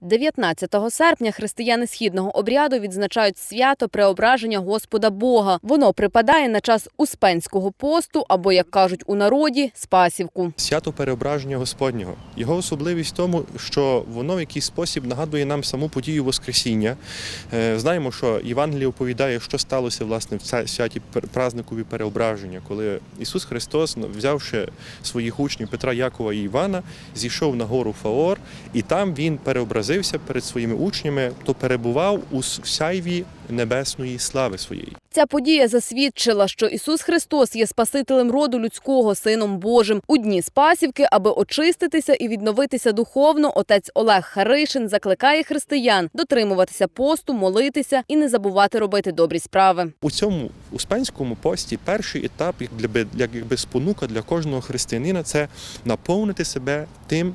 19 серпня християни східного обряду відзначають свято преображення Господа Бога. Воно припадає на час успенського посту або, як кажуть у народі, спасівку. Свято переображення Господнього. Його особливість в тому, що воно в якийсь спосіб нагадує нам саму подію Воскресіння. Е, Знаємо, що Євангеліє оповідає, що сталося власне в святі празникові переображення, коли Ісус Христос, взявши своїх учнів Петра, Якова і Івана, зійшов на гору Фаор, і там він переобразився перед своїми учнями, то перебував у сяйві небесної слави своєї. Ця подія засвідчила, що Ісус Христос є Спасителем роду людського, Сином Божим. У дні Спасівки, аби очиститися і відновитися духовно, отець Олег Харишин закликає християн дотримуватися посту, молитися і не забувати робити добрі справи. У цьому успенському пості перший етап, як для би- як якби спонука для кожного християнина, це наповнити себе тим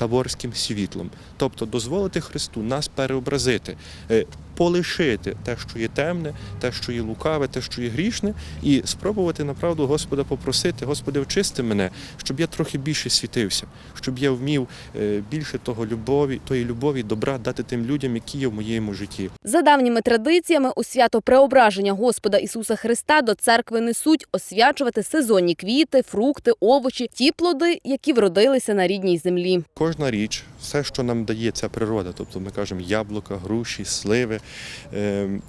таворським світлом, тобто дозволити Христу нас переобразити, е, полишити те, що є темне, те, що є лукаве, те, що є грішне, і спробувати направду Господа попросити, Господи, очисти мене, щоб я трохи більше світився, щоб я вмів е, більше того любові, тої любові, добра дати тим людям, які є в моєму житті. За давніми традиціями, у свято преображення Господа Ісуса Христа до церкви несуть освячувати сезонні квіти, фрукти, овочі, ті плоди, які вродилися на рідній землі. Кожна річ, все, що нам дає ця природа, тобто ми кажемо яблука, груші, сливи,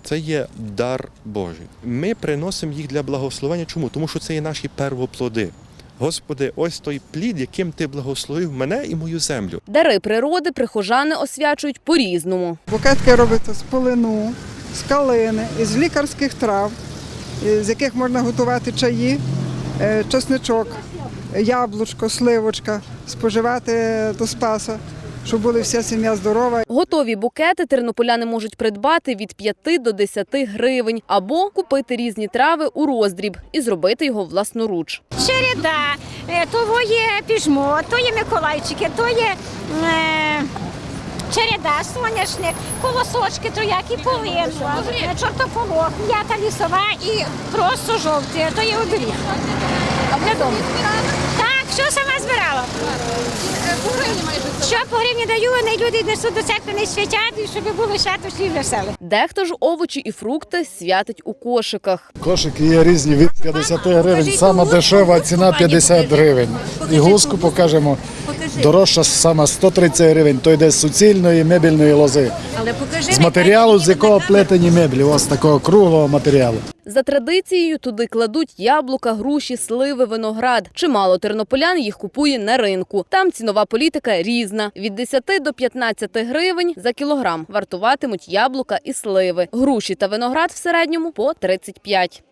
це є дар Божий. Ми приносимо їх для благословення. Чому? Тому що це є наші первоплоди. Господи, ось той плід, яким ти благословив мене і мою землю. Дари природи прихожани освячують по-різному. Букетки робиться з полину, з калини, із лікарських трав, з яких можна готувати чаї, е, чесничок, яблучко, сливочка, споживати до спаса, щоб була вся сім'я здорова. Готові букети тернополяни можуть придбати від 5 до 10 гривень або купити різні трави у роздріб і зробити його власноруч. череда, е, то є піжмо, то є Миколайчики, то є е, череда, соняшник, колосочки, троякі полин, е, чортополох, м'ята лісова і просто жовті, то є оберіг. Для дому. Так, що сама збирала? Гривні даю, не люди несуть до церкви, не святять, і щоб було свято і веселе. Дехто ж овочі і фрукти святить у кошиках. Кошики є різні від 50 гривень, сама дешева ціна 50 гривень. І гуску покажемо. Дорожча сама 130 гривень, то йде з суцільної мебельної лози. З матеріалу, з якого плетені меблі, ось такого круглого матеріалу. За традицією туди кладуть яблука, груші, сливи, виноград. Чимало тернополян їх купує на ринку. Там цінова політика різна. Від 10 до 15 гривень за кілограм вартуватимуть яблука і сливи. Груші та виноград в середньому по 35.